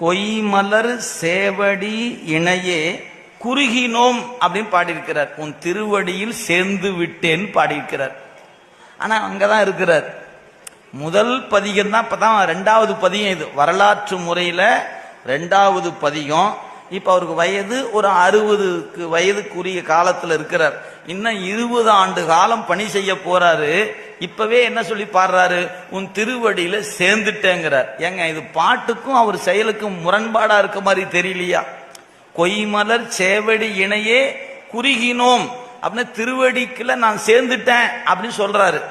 கொய்மலர் சேவடி இணையே குறுகினோம் அப்படின்னு பாடியிருக்கிறார். உன் திருவடியில் சேர்ந்து விட்டேன் பாடியிருக்கிறார். ஆனா அங்கதான் இருக்கிறார். முதல் பதிகம் தான் இப்பதான் ரெண்டாவது பதியம் இது. வரலாற்று முறையில ரெண்டாவது பதிகம். இப்ப அவருக்கு வயது ஒரு அறுபதுக்கு வயதுக்குரிய காலத்துல இருக்கிறார். இன்னும் இருபது ஆண்டு காலம் பணி செய்ய போறாரு. இப்பவே என்ன சொல்லி பாடுறாரு? உன் திருவடியில சேர்ந்துட்டேங்கிறார். ஏங்க இது பாட்டுக்கும் அவர் செயலுக்கும் முரண்பாடா இருக்க மாதிரி தெரியலையா? கொய்மலர் சேவடி இணையே குறுகினோம். அப்படின்னு திருவடிக்குள்ள நான் சேர்ந்துட்டேன் அப்படின்னு சொல்றாரு.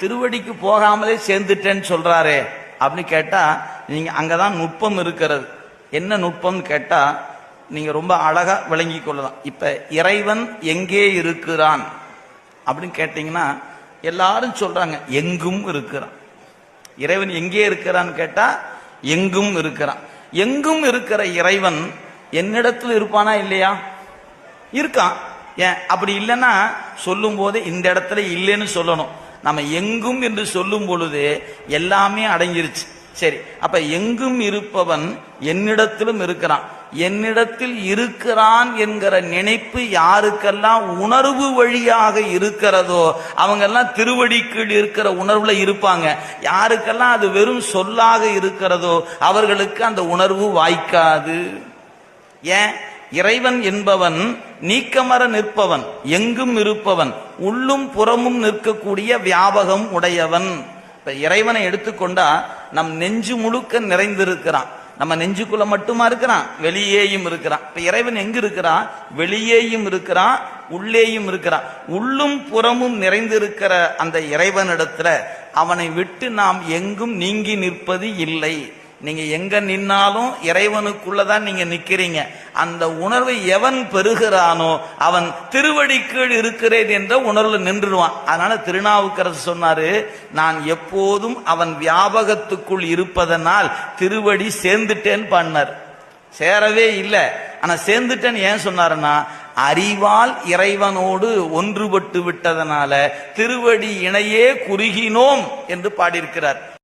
திருவடிக்கு போகாமலே சேர்ந்துட்டேன்னு சொல்றாரே அப்படின்னு கேட்டா நீங்க அங்கதான் நுட்பம் இருக்கிறது. என்ன நுட்பம்னு கேட்டா நீங்க ரொம்ப அழகா விளங்கி கொள்ளலாம். இப்ப இறைவன் எங்கே இருக்கிறான்? அப்படின்னு கேட்டீங்கன்னா எல்லாரும் சொல்றாங்க எங்கும் இருக்கிறான். இறைவன் எங்கே இருக்கிறான்னு கேட்டா எங்கும் இருக்கிறான். எங்கும் இருக்கிற இறைவன் என்னிடத்தில் இருப்பானா இல்லையா? இருக்கான். ஏன்? அப்படி இல்லைன்னா சொல்லும் போது இந்த இடத்துல இல்லைன்னு சொல்லணும். நம்ம எங்கும் என்று சொல்லும் பொழுது எல்லாமே அடங்கிருச்சு. சரி அப்ப எங்கும் இருப்பவன் என்னிடத்திலும் இருக்கிறான். என்னிடத்தில் இருக்கிறான் என்கிற நினைப்பு யாருக்கெல்லாம் உணர்வு வழியாக இருக்கிறதோ அவங்கெல்லாம் திருவடிக்கீழ் இருக்கிற உணர்வுல இருப்பாங்க. யாருக்கெல்லாம் அது வெறும் சொல்லாக இருக்கிறதோ அவர்களுக்கு அந்த உணர்வு வாய்க்காது. ஏன்? இறைவன் என்பவன் நீக்கமர நிற்பவன் எங்கும் இருப்பவன் உள்ளும் புறமும் நிற்கக்கூடிய வியாபகம் உடையவன். இப்ப இறைவனை எடுத்துக்கொண்டா நம் நெஞ்சு முழுக்க நிறைந்திருக்கிறான். நம்ம நெஞ்சுக்குள்ள மட்டுமா இருக்கிறான்? வெளியேயும் இருக்கிறான். இப்ப இறைவன் எங்க இருக்கிறான்? வெளியேயும் இருக்கிறான் உள்ளேயும் இருக்கிறான். உள்ளும் புறமும் நிறைந்திருக்கிற அந்த இறைவனிடத்துல அவனை விட்டு நாம் எங்கும் நீங்கி நிற்பது இல்லை. நீங்க எங்க நின்னாலும் இறைவனுக்குள்ளதான் நீங்க நிக்கிறீங்க. அந்த உணர்வை எவன் பெறுகிறானோ அவன் திருவடி கீழ் இருக்கிறேன் என்ற உணர்வுல நின்றுடுவான். அதனால திருநாவுக்கரசு சொன்னாரு நான் எப்போதும் அவன் வியாபகத்துக்குள் இருப்பதனால் திருவடி சேர்ந்துட்டேன் பண்ணார். சேரவே இல்லை. ஆனா சேர்ந்துட்டேன்னு ஏன் சொன்னாருன்னா அறிவால் இறைவனோடு ஒன்றுபட்டு விட்டதனால திருவடி இணையே குறுகினோம் என்று பாடியிருக்கிறார்.